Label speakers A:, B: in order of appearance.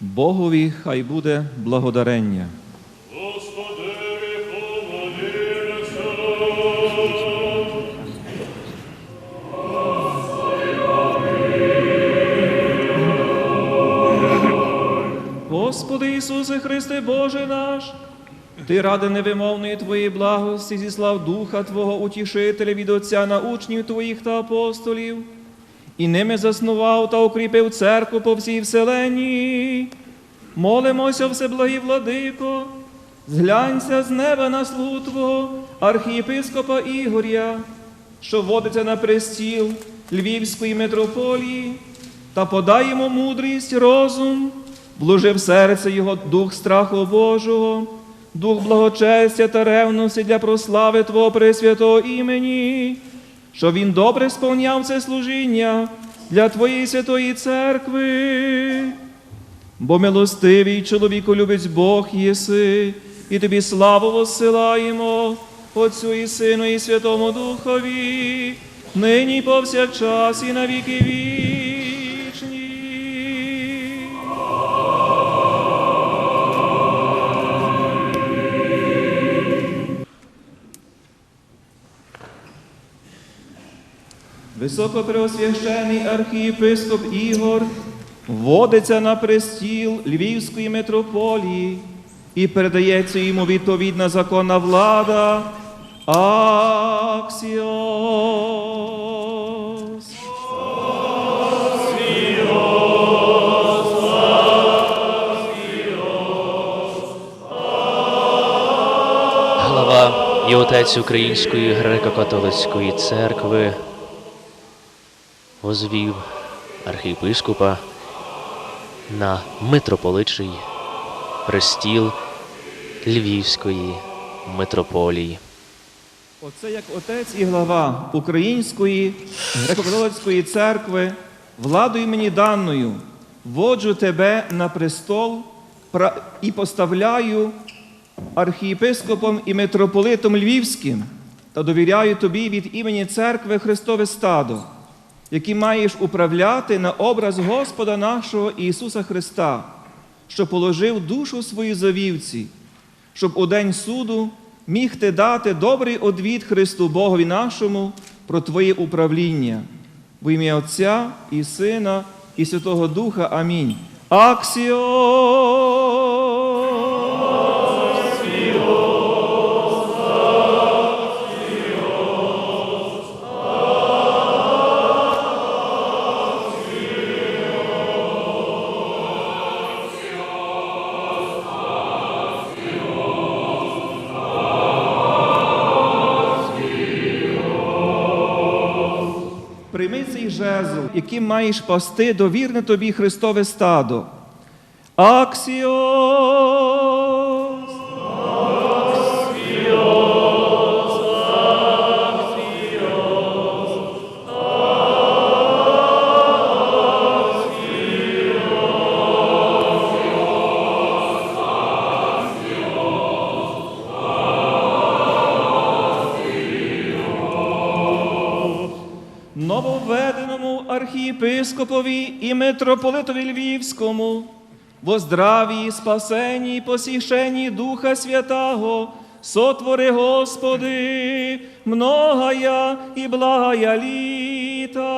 A: Богові хай буде благодарення. Господи Ісусе Христе Боже наш, Ти ради невимовної Твоєї благості зіслав Духа Твого Утішителя від Отця на учнів Твоїх та апостолів, і ними заснував та укріпив церкву по всій вселенні. Молимося, Всеблагий Владико, зглянься з неба на слугу Твого, архієпископа Ігоря, що водиться на престіл Львівської митрополії, та подай йому мудрість, розум, вложи в серце його дух страху Божого, дух благочестя та ревності для прослави Твого Пресвятого імені, щоб він добре сповняв це служіння для Твоєї святої церкви. Бо милостивий чоловіку любить Бог єси, і тобі славу воссилаємо, Отцю і Сину, і Святому Духові, нині повсякчас, і на віки Високопреосвящений архієпископ Ігор водиться на престіл Львівської митрополії і передається йому відповідна законна влада Аксіос.
B: Глава і отець Української греко-католицької церкви возвів архієпископа на митрополичий престіл Львівської митрополії.
A: Оце як отець і глава Української греко-католицької церкви, владою мені даною, воджу тебе на престол і поставляю архієпископом і митрополитом Львівським та довіряю тобі від імені церкви Христове стадо, яким маєш управляти на образ Господа нашого Ісуса Христа, що положив душу свою за вівці, щоб у день суду міг ти дати добрий одвід Христу Богові нашому про Твоє управління. В ім'я Отця і Сина, і Святого Духа. Амінь. Аксіо! Жезл, яким маєш пасти довірне тобі Христове стадо. Аксіос! Нововведеному архієпископові і митрополитові Львівському, во здравії, спасенні, посішенні Духа Святого, сотвори Господи, многая і благая літа.